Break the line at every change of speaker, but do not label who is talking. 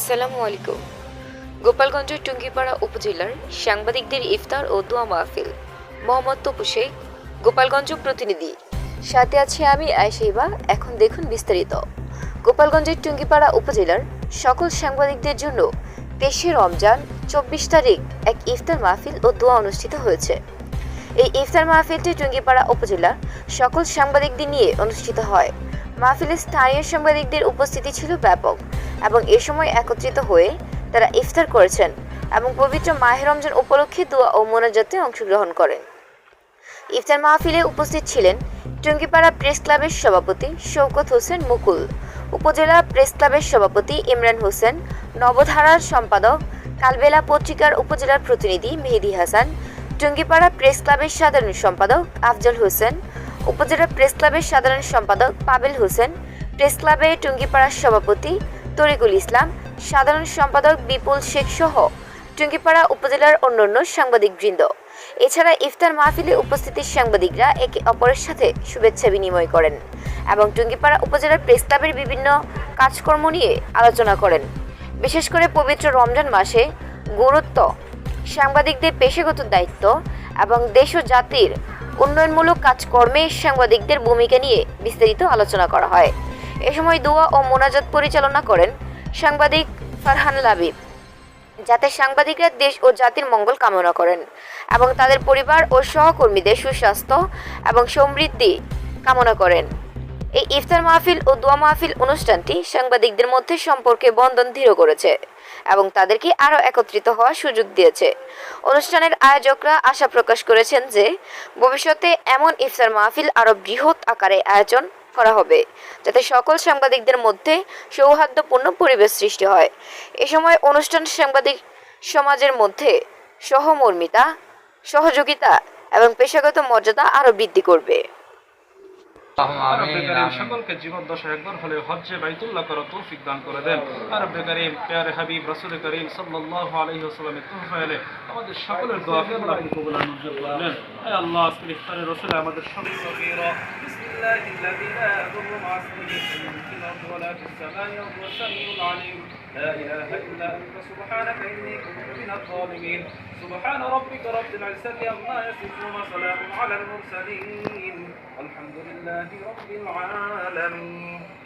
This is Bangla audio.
আসসালামু আলাইকুম। গোপালগঞ্জের টুঙ্গিপাড়া উপজেলার সাংবাদিকদের ইফতার ও দোয়া মাহফিল। মোহাম্মদ তপু শেখ, গোপালগঞ্জ প্রতিনিধি। সাথে আছি আমি আয়শাইবা। এখন দেখুন বিস্তারিত। গোপালগঞ্জের টুঙ্গিপাড়া উপজেলার সকল সাংবাদিকদের জন্য তেইশে রমজান চব্বিশ তারিখ এক ইফতার মাহফিল ও দোয়া অনুষ্ঠিত হয়েছে। এই ইফতার মাহফিলটি টুঙ্গিপাড়া উপজেলার সকল সাংবাদিকদের নিয়ে অনুষ্ঠিত হয়। মাহফিলে স্থানীয় সাংবাদিকদের উপস্থিতি ছিল ব্যাপক এবং এ সময় একত্রিত হয়ে তারা ইফতার করেছেন এবং পবিত্র মাহে রমজান উপলক্ষে দোয়া ও মোনাজাতে অংশগ্রহণ করেন। ইফতার মাহফিলে উপস্থিত ছিলেন টুঙ্গিপাড়া প্রেস ক্লাবের সভাপতি শৌকত হোসেন মুকুল, উপজেলা প্রেস ক্লাবের সভাপতি ইমরান হোসেন, নবধারার সম্পাদক কালবেলা পত্রিকার উপজেলার প্রতিনিধি মেহেদি হাসান, টুঙ্গিপাড়া প্রেস ক্লাবের সাধারণ সম্পাদক আফজল হোসেন উপজেলা প্রেস ক্লাবের সাধারণ সম্পাদক পাবেল হোসেন, প্রেস ক্লাবে টুঙ্গিপাড়ার সভাপতি তরিকুল ইসলাম, সাধারণ সম্পাদক বিপুল শেখ সহ টুঙ্গিপাড়া উপজেলার অন্যান্য সাংবাদিকবৃন্দ। এছাড়া ইফতার মাহফিলে উপস্থিত সাংবাদিকরা একে অপরের সাথে শুভেচ্ছা বিনিময় করেন এবং টুঙ্গিপাড়া উপজেলার প্রেস ক্লাবের বিভিন্ন কাজকর্ম নিয়ে আলোচনা করেন। বিশেষ করে পবিত্র রমজান মাসে গুরুত্ব, সাংবাদিকদের পেশাগত দায়িত্ব এবং দেশ ও জাতির উন্নয়নমূলক কাজকর্মে সাংবাদিকদের ভূমিকা নিয়ে বিস্তারিত আলোচনা করা হয়। এ সময় দোয়া ও মোনাজাত পরিচালনা করেন সাংবাদিক ফারহান লাবিব। যাতে সাংবাদিকরা দেশ ও জাতির মঙ্গল কামনা করেন এবং তাদের পরিবার ও সহকর্মীদের সুস্বাস্থ্য এবং সমৃদ্ধি কামনা করেন। এই ইফতার মাহফিল ও দোয়া মাহফিল অনুষ্ঠানটি সাংবাদিকদের মধ্যে সম্পর্কে বন্ধন দৃঢ় করেছে এবং তাদেরকে আরও একত্রিত হওয়ার সুযোগ দিয়েছে। অনুষ্ঠানের আয়োজকরা আশা প্রকাশ করেছেন যে ভবিষ্যতে এমন ইফতার মাহফিল আরও বৃহৎ আকারে আয়োজন করা হবে, যাতে সকল সাংবাদিকদের মধ্যে সৌহার্দ্যপূর্ণ পরিবেশ সৃষ্টি হয়। এ সময় অনুষ্ঠান সাংবাদিক সমাজের মধ্যে সহমর্মিতা, সহযোগিতা এবং পেশাগত মর্যাদা আরও বৃদ্ধি করবে
আল্লাহুম্মা
রব্বে
আমিন,
কারীম
আমিন।
সকলকে জীবন দশা একবার হলে হজ্জে বাইতুল্লাহ করো তৌফিক দান করে দেন আর রব্বে কারীম প্যারে হাবিব রাসূল করিম সাল্লাল্লাহু আলাইহি ওয়াসাল্লামের তোহফা এলে আমাদের সকলের দোয়াকে আল্লাহ আপনি কবুল আর মঞ্জুর করলেন হে আল্লাহ আজকের ইফতারের রসুল আমাদের সকল সগীরা বিসমিল্লাহি الذي لا يضر مع اسمه شيء في الارض ولا في السماء وهو السميع العليم لا اله الا انت سبحانك اني كنت من الظالمين سبحان ربك رب العزه عما يصفون وسلام على المرسلين الحمد لله رب العالمين.